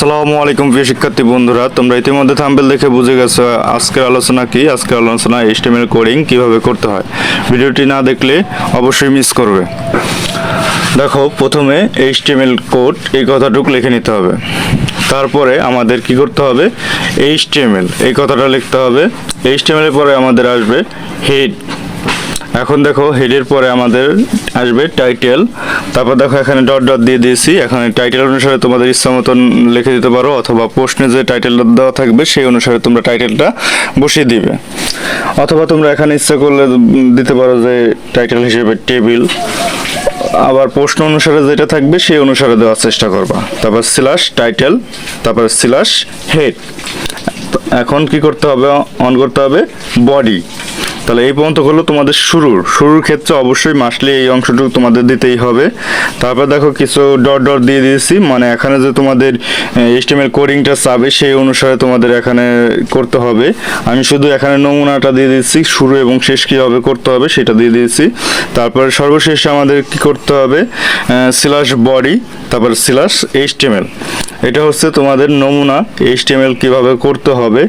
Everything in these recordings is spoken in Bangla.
আসসালামু আলাইকুম প্রিয় শিক্ষার্থী বন্ধুরা, তোমরা ইতিমধ্যে থাম্বেল দেখে বুঝে গেছো আজকের আলোচনা কি? আজকের আলোচনা এইচটিএমএল কোডিং কীভাবে করতে হয়? ভিডিওটি না দেখলে অবশ্যই মিস করবে। দেখো, প্রথমে এইচটিএমএল কোড এই কথাটুকু লিখে নিতে হবে। তারপরে আমাদের কি করতে হবে? এইচটিএমএল এই কথাটা লিখতে হবে। এইচটিএমএল এর পরে আমাদের আসবে হেড এখন দেখো হেডের পরে আমাদের আসবে টাইটেল তারপর দেখো, এখানে ডট ডট দিয়ে দিয়েছি। এখানে টাইটেল অনুসারে তোমাদের ইচ্ছা মতন লিখে দিতে পারো, অথবা প্রশ্নে যে টাইটেলটা দেওয়া থাকবে, সেই অনুসারে তোমরা টাইটেলটা বসিয়ে দিবে। অথবা তোমরা এখানে ইচ্ছা করলে দিতে পারো যে টাইটেল হিসেবে টেবিল আবার প্রশ্ন অনুসারে যেটা থাকবে, সেই অনুসারে দেওয়ার চেষ্টা করবা। তারপর স্ল্যাশ টাইটেল তারপর স্ল্যাশ হেড এখন কি করতে হবে? অন করতে হবে বডি তাহলে এই পর্যন্ত হলো তোমাদের শুরুর। শুরুর ক্ষেত্রে অবশ্যই মাসলি এই অংশটুকু তোমাদের দিতেই হবে। তারপর দেখো কিছু ডট ডট দিয়ে দিয়েছি। মানে এখানে যে তোমাদের এইচটিএমএল কোডিংটা চাবে সেই অনুসারে তোমাদের এখানে করতে হবে। আমি শুধু এখানে নমুনাটা দিয়ে দিয়েছি। শুরু এবং শেষ কীভাবে করতে হবে সেটা দিয়ে দিয়েছি। তারপর সর্বশেষে আমাদের কি করতে হবে? স্ল্যাশ বডি তারপর স্ল্যাশ এইচটিএমএল এটা হচ্ছে তোমাদের নমুনা এইচটিএমএল কীভাবে করতে হবে।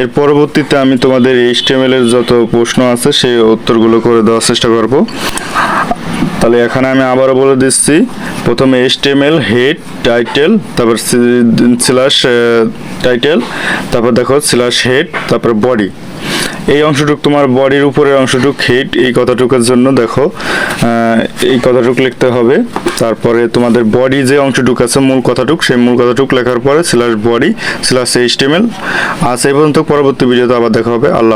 এর পরবর্তীতে আমি তোমাদের এইচটিএমএল এর যত প্রশ্ন আছে, সেই উত্তরগুলো করে দেওয়ার চেষ্টা করব। তাহলে এখানে আমি আবারও বলে দিচ্ছি, প্রথমে এইচটিএমএল হেড টাইটেল তারপর স্ল্যাশ টাইটেল তারপর দেখো স্ল্যাশ হেড তারপর বডি এই অংশটুক তোমার বডির উপরের অংশটুক হেড এই কথাটুকের জন্য দেখো এই কথাটুক লিখতে হবে। তারপরে তোমাদের বডি যে অংশটুক আছে, মূল কথাটুক, সেই মূল কথাটুক লেখার পরে স্ল্যাশ বডি স্ল্যাশ এইচটিএমএল আর সেই পর্যন্ত পরবর্তী ভিডিওতে আবার দেখা হবে। আল্লাহ।